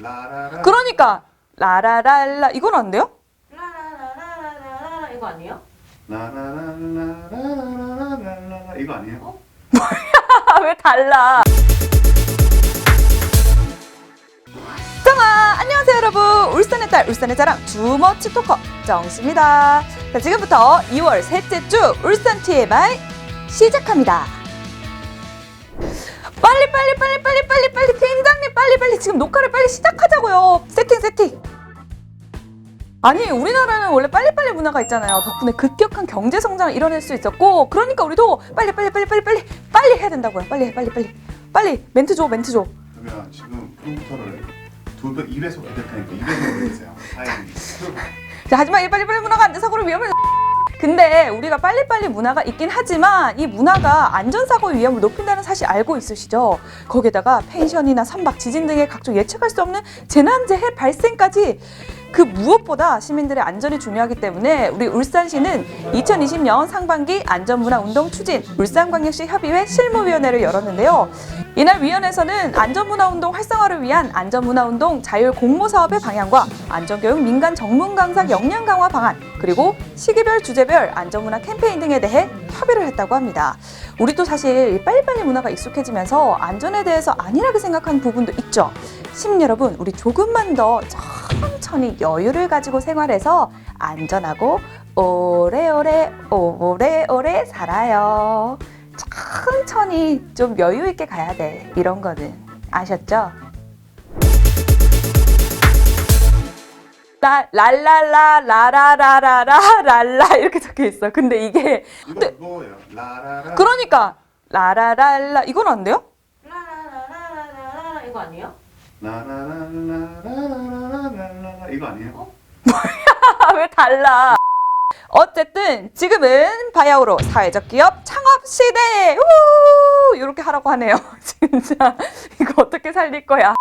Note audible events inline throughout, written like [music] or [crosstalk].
라라라. 그러니까 라라랄라 이건 안 돼요? 라라라라라라라 이거 아니에요? 라라라라라라라라라 이거 아니에요? 아, [laughs] 왜 달라? 정아 안녕하세요 여러분 울산의 딸 울산의 자랑 주머치 토커 정씨입니다. 자 지금부터 2월 셋째 주 울산 TMI 시작합니다. 빨리 빨리 빨리 빨리 빨리 빨리 팀장님 빨리 빨리 지금 녹화를 빨리 시작하자고요. 세팅 세팅. 아니 우리나라는 원래 빨리빨리 문화가 있잖아요. 덕분에 급격한 경제 성장을 이뤄낼 수 있었고 그러니까 우리도 빨리 빨리 빨리 빨리 빨리 빨리 해야 된다고요. 빨리 해, 빨리 빨리 빨리 멘트 줘 멘트 줘. 그러면 지금 컴퓨터를 두 배, 2배속 기대니까 2배속 올리세요. 파일이. 자, 하지만 이 빨리빨리 문화가 안 돼서 그럼 위험해. 근데 우리가 빨리빨리 문화가 있긴 하지만 이 문화가 안전사고의 위험을 높인다는 사실 알고 있으시죠? 거기에다가 펜션이나 선박, 지진 등의 각종 예측할 수 없는 재난재해 발생까지 그 무엇보다 시민들의 안전이 중요하기 때문에 우리 울산시는 2020년 상반기 안전문화운동 추진 울산광역시 협의회 실무위원회를 열었는데요. 이날 위원회에서는 안전문화운동 활성화를 위한 안전문화운동 자율 공모 사업의 방향과 안전교육 민간 전문 강사 역량 강화 방안 그리고 시기별 주제별 안전문화 캠페인 등에 대해 협의를 했다고 합니다. 우리도 사실 이 빨리빨리 문화가 익숙해지면서 안전에 대해서 안일하게 생각하는 부분도 있죠. 시민 여러분, 우리 조금만 더 천천히 여유를 가지고 생활해서 안전하고 오래오래 오래오래 살아요. 천천히 좀 여유 있게 가야 돼. 이런 거는 아셨죠? 라 랄랄라 라라라라라 랄라 이렇게 적혀 있어. 근데 이게 네. 그거예요. 라라라. 그러니까 라라랄라 이건 안 돼요? 라라라라라라라 이거 아니에요? 라라라라라라라라라 이거 아니에요? 아, 왜 달라? 어쨌든 지금은 바야흐로 사회적 기업 창업 시대. 우! 이렇게 하라고 하네요. 진짜 이거 어떻게 살릴 거야?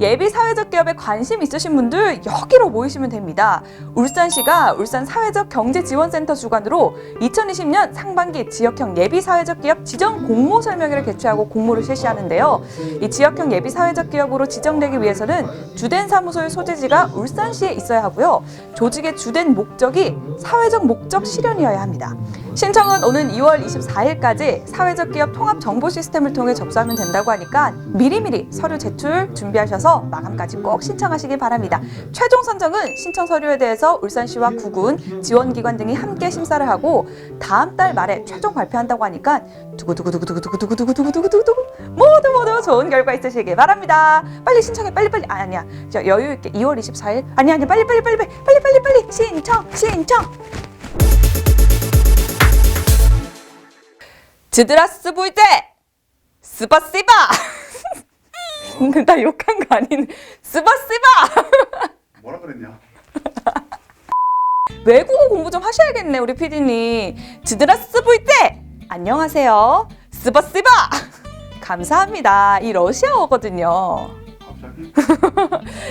예비 사회적 기업에 관심 있으신 분들 여기로 모이시면 됩니다. 울산시가 울산 사회적 경제 지원센터 주관으로 2020년 상반기 지역형 예비 사회적 기업 지정 공모 설명회를 개최하고 공모를 실시하는데요. 이 지역형 예비 사회적 기업으로 지정되기 위해서는 주된 사무소의 소재지가 울산시에 있어야 하고요. 조직의 주된 목적이 사회적 목적 실현이어야 합니다. 신청은 오는 2월 24일까지 사회적 기업 통합 정보 시스템을 통해 접수하면 된다고 하니까 미리미리 서류 제출 준비하 셔서 마감까지 꼭 신청하시기 바랍니다. 최종 선정은 신청 서류에 대해서 울산시와 구군, 지원기관 등이 함께 심사를 하고 다음 달 말에 최종 발표한다고 하니까 두구두구두구두구두구두구두구두구두구 모두 모두 좋은 결과 있으시길 바랍니다. 빨리 신청해 빨리 빨리. 아, 아니야. 저 여유 있게 2월 24일? 아니 아니 빨리 빨리 빨리 빨리 빨리 빨리 신청 신청. 지드라스 부이제 스바시바 [laughs] 나 욕한 거 아닌 [laughs] 스바시바 [laughs] 뭐라 그랬냐? [laughs] 외국어 공부 좀 하셔야겠네 우리 피디님 지드라 스 부이제 안녕하세요 스바시바 감사합니다 이 러시아어거든요 갑자기?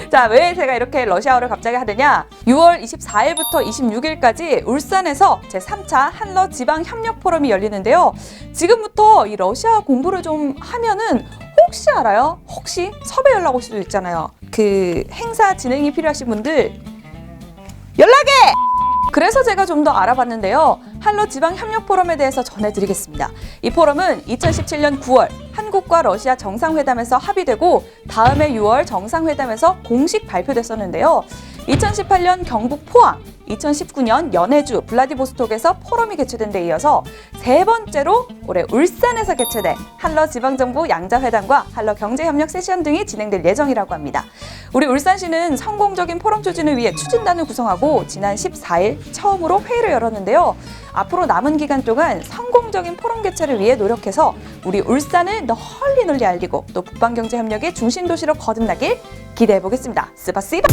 자, 왜 제가 이렇게 러시아어를 갑자기 하느냐? 6월 24일부터 26일까지 울산에서 제3차 한러 지방 협력 포럼이 열리는데요. 지금부터 이 러시아 공부를 좀 하면은 혹시 알아요? 혹시 섭외 연락 올 수도 있잖아요. 그 행사 진행이 필요하신 분들 연락해! 그래서 제가 좀 더 알아봤는데요. 한러 지방 협력 포럼에 대해서 전해드리겠습니다. 이 포럼은 2017년 9월 한국과 러시아 정상회담에서 합의되고 다음해 6월 정상회담에서 공식 발표됐었는데요. 2018년 경북 포항, 2019년 연해주 블라디보스톡에서 포럼이 개최된 데 이어서 세 번째로 올해 울산에서 개최된 한러 지방정부 양자회담과 한러 경제협력 세션 등이 진행될 예정이라고 합니다. 우리 울산시는 성공적인 포럼 추진을 위해 추진단을 구성하고 지난 14일 처음으로 회의를 열었는데요. 앞으로 남은 기간 동안 성공적인 포럼 개최를 위해 노력해서 우리 울산을 널리 널리 알리고 또 북방경제협력의 중심 도시로 거듭나길 기대해 보겠습니다. 스바시바.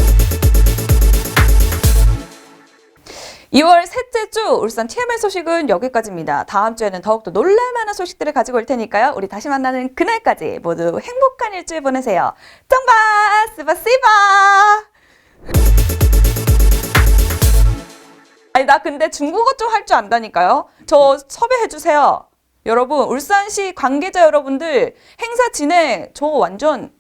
2월 셋째 주 울산 TMI 소식은 여기까지입니다. 다음 주에는 더욱더 놀랄만한 소식들을 가지고 올 테니까요. 우리 다시 만나는 그날까지 모두 행복한 일주일 보내세요. 정바 스바시바. 아니 나 근데 중국어 좀 할 줄 안다니까요. 저 섭외해 주세요. 여러분 울산시 관계자 여러분들 행사 진행 저 완전